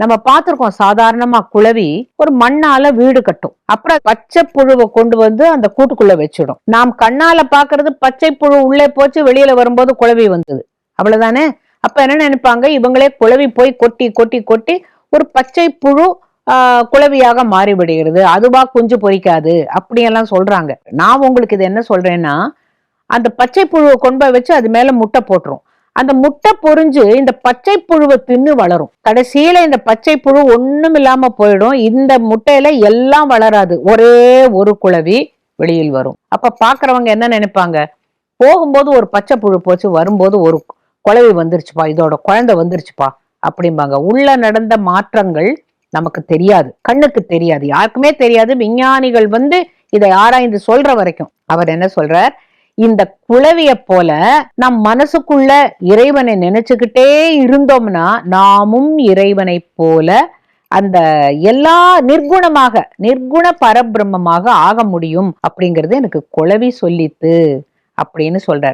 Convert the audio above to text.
நம்ம பார்த்திருக்கோம் சாதாரணமா குழவி ஒரு மண்ணால வீடு கட்டும். அப்புறம் பச்சை புழுவை கொண்டு வந்து அந்த கூட்டுக்குள்ள வச்சிடும். நாம் கண்ணால பாக்குறது பச்சை புழு உள்ளே போச்சு வெளியில வரும்போது குழவி வந்தது. அவ்வளவுதானே? அப்ப என்ன நினைப்பாங்க? இவங்களே குழவி போய் கொட்டி கொட்டி கொட்டி ஒரு பச்சை புழு குழவியாக மாறிவிடுகிறது. அதுவா குஞ்சு பொரிக்காது அப்படியெல்லாம் சொல்றாங்க. நான் உங்களுக்கு இது என்ன சொல்றேன்னா அந்த பச்சை புழுவை கொண்டு போய் வச்சு அது மேல முட்டை போட்டுரும். அந்த முட்டை பொரிஞ்சு இந்த பச்சை புழுவை தின்னு வளரும். கடைசியில இந்த பச்சை புழு ஒண்ணும் இல்லாம போயிடும். இந்த முட்டையில எல்லாம் வளராது. ஒரே ஒரு குழவி வெளியில் வரும். அப்ப பாக்குறவங்க என்ன நினைப்பாங்க? போகும்போது ஒரு பச்சை புழு போச்சு வரும்போது ஒரு குழவி வந்துருச்சுப்பா இதோட குழந்தை வந்துருச்சுப்பா அப்படிம்பாங்க. உள்ள நடந்த மாற்றங்கள் நமக்கு தெரியாது. கண்ணுக்கு தெரியாது. யாருக்குமே தெரியாது. விஞ்ஞானிகள் வந்து இதை ஆராய்ந்து சொல்ற வரைக்கும். அவர் என்ன சொல்றார்? இந்த குளவிய போல நம் மனசுக்குள்ள இறைவனை நினைச்சுக்கிட்டே இருந்தோம்னா நாமும் இறைவனை போல அந்த எல்லா நிர்குணமாக நிர்குண பரபிரம்மமாக ஆக முடியும் அப்படிங்கிறது எனக்கு குளவி சொல்லித்து அப்படின்னு சொல்றார்.